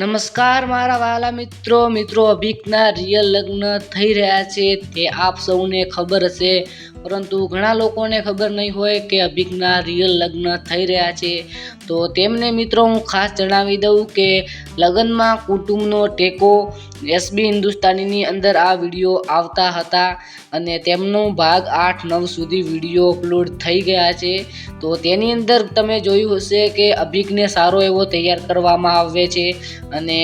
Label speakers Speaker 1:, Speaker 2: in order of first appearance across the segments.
Speaker 1: નમસ્કાર મારા વાલા મિત્રો. મિત્રો, અભિકના રિયલ લગ્ન થઈ રહ્યા છે તે આપ સૌને ખબર હશે. પરંતુ ઘણા લોકોને ખબર નહીં હોય કે અભિકના રિયલ લગ્ન થઈ રહ્યા છે. તો તેમને મિત્રો હું ખાસ જણાવી દઉં કે લગ્નમાં કુટુંબનો ટેકો એસબી હિન્દુસ્તાનીની અંદર આ વીડિયો આવતા હતા અને તેમનો ભાગ આઠ, નવ સુધી વીડિયો અપલોડ થઈ ગયા છે. તો તેની અંદર તમે જોયું હશે કે અભિકને સારો એવો તૈયાર કરવામાં આવે છે અને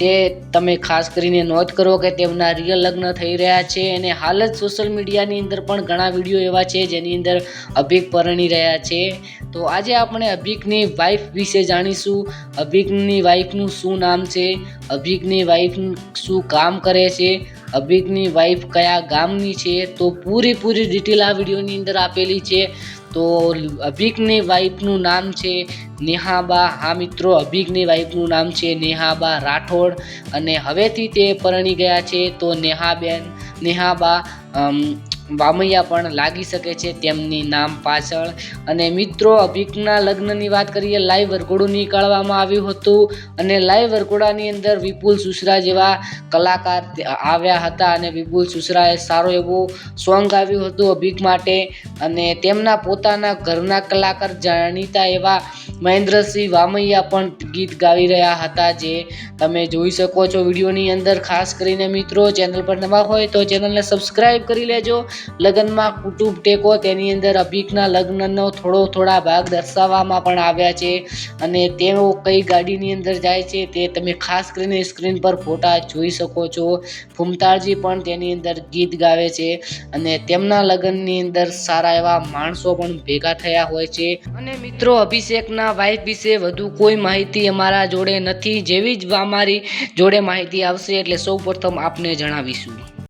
Speaker 1: તે તમે ખાસ કરીને નોંધ કરો કે તેમના રિયલ લગ્ન થઈ રહ્યા છે અને હાલ જ સોશિયલ મીડિયાની અંદર પણ ઘણા વીડિયો એવા છે જેની અંદર અભિક પરણી રહ્યા છે. તો આજે આપણે અભિકની વાઈફ વિશે જાણીશું. અભિકની વાઈફનું શું નામ છે? અભિકની વાઈફ શું કામ કરે છે? અભિકની વાઈફ કયા ગામની છે? તો પૂરી પૂરી ડિટેલ આ વિડીયોની અંદર આપેલી છે. તો અભિકની વાઈફનું નામ છે નેહાબા. હા મિત્રો અભિકની વાઈફનું નામ છે નેહાબા રાઠોડ. અને હવેથી તે પરણી ગયા છે તો નેહાબેન, નેહાબા વામૈયા પણ લાગી શકે છે તેમની નામ પાછળ. અને મિત્રો અભિકના લગ્નની વાત કરીએ લાઈવ વરઘોડું નીકાળવામાં આવ્યું હતું. અને લાઈવ વરઘોડાની અંદર વિપુલ સુસરા જેવા કલાકાર આવ્યા હતા અને વિપુલ સુસરાએ સારો એવો સોંગ ગાવ્યું હતું અભિક માટે. અને તેમના પોતાના ઘરના કલાકાર જાણીતા એવા મહેન્દ્રસિંહ વામૈયા પણ ગીત ગાવી રહ્યા હતા જે તમે જોઈ શકો છો વિડીયોની અંદર. ખાસ કરીને મિત્રો, ચેનલ પર નવા હોય તો ચેનલને સબસ્ક્રાઈબ કરી લેજો. લગ્નમાં કુટુંબ ટેકો, તેની અંદર અભિકના લગ્નનો થોડો થોડા ભાગ દર્શાવવામાં પણ આવ્યા છે અને તેઓ કઈ ગાડીની અંદર જાય છે તે તમે ખાસ કરીને સ્ક્રીન પર ફોટા જોઈ શકો છો. ફૂમતાળજી પણ તેની અંદર ગીત ગાવે છે અને તેમના લગ્નની અંદર સારા એવા માણસો પણ ભેગા થયા હોય છે. અને મિત્રો, અભિષેકના વાઈફ વિશે વધુ કોઈ માહિતી અમારા જોડે નથી. જેવી જ અમારી જોડે માહિતી આવશે એટલે સૌ પ્રથમ આપને જણાવીશું.